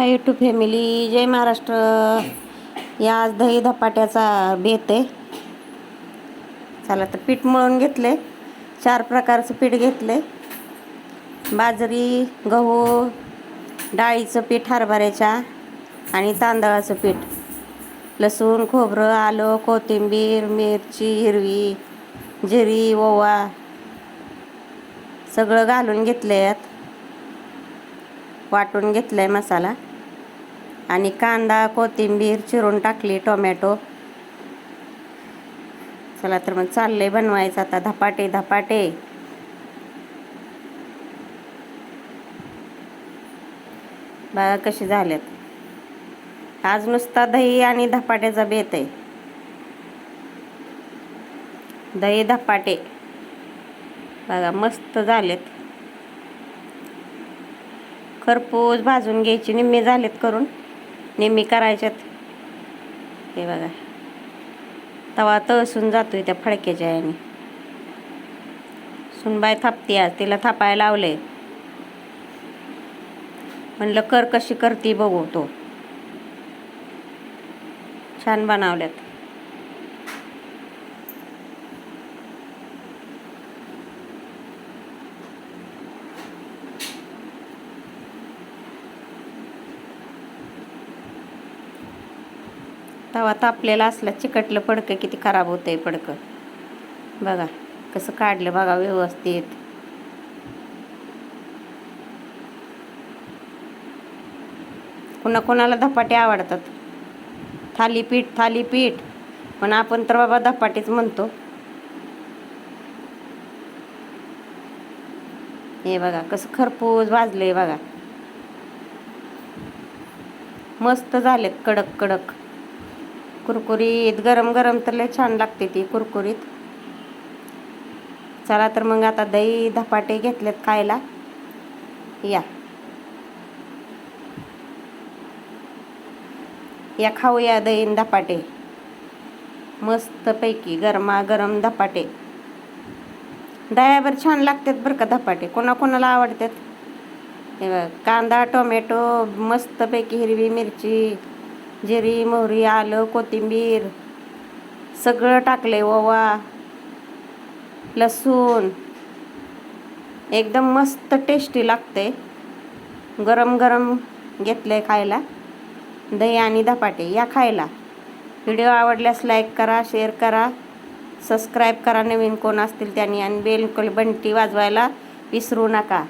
हाय YouTube family जय महाराष्ट्र. या आज दही धपाट्याचा बेत आहे. चला तर पीठ मळून घेतले चार प्रकारचं पीठ घेतले बाजरी गहू डाळीचं पीठ हरभऱ्याच्या आणि तांदळाचं पीठ. लसूण खोबरं आलं कोथिंबीर मिरची हिरवी जिरी ओवा सगळं घालून घेतलं आहेत वाटून घेतलं आहे मसाला. आणि कांदा कोथिंबीर चिरून टाकली टोमॅटो. चला तर मग चाललंय बनवायचं आता धपाटे धपाटे. बघा कसे झालेत आज नुसता दही आणि धपाट्याचा बेत आहे. दही धपाटे. बघा मस्त झालेत. खरपूस भाजून घ्यायची निम्मे झालेत करून. नेहमी करायच्यात. हे बघा. तवा तळसून जातोय त्या फडक्याच्या याने. सुनबाई थापती आज तिला थापायला लावले म्हणलं कर कशी करती बघू तो. छान बनवल्यात. तवा तापलेला असला चिकटलं पडकं किती खराब होतंय पडकं. बघा कसं काढलं बघा व्यवस्थित. कुणा कोणाला धपाटे आवडतात? थालीपीठ थालीपीठ. पण आपण तर बाबा धपाटेच म्हणतो. हे बघा कसं खरपूस भाजलंय बघा. मस्त झालेत कडक कडक. कुरकुरीत गरम गरम तर लय छान लागते ती कुरकुरीत. चला तर मग आता दही धपाटे घेतलेत खायला. या. या खाऊया दही न धपाटे. मस्तपैकी गरमा गरम धपाटे. दह्यावर छान लागतात बरं का धपाटे. कोणाकोणाला आवडतात? कांदा टोमॅटो मस्तपैकी हिरवी मिरची जिरी मोहरी आलं कोथिंबीर सगळं टाकले ओवा लसूण. एकदम मस्त टेस्टी लागते गरम गरम घेतलं आहे खायला. दही आणि धपाटे या खायला. व्हिडिओ आवडल्यास लाईक करा शेअर करा. सबस्क्राईब करा नवीन कोण असतील त्यांनी आणि बेल बंटी वाजवायला विसरू नका.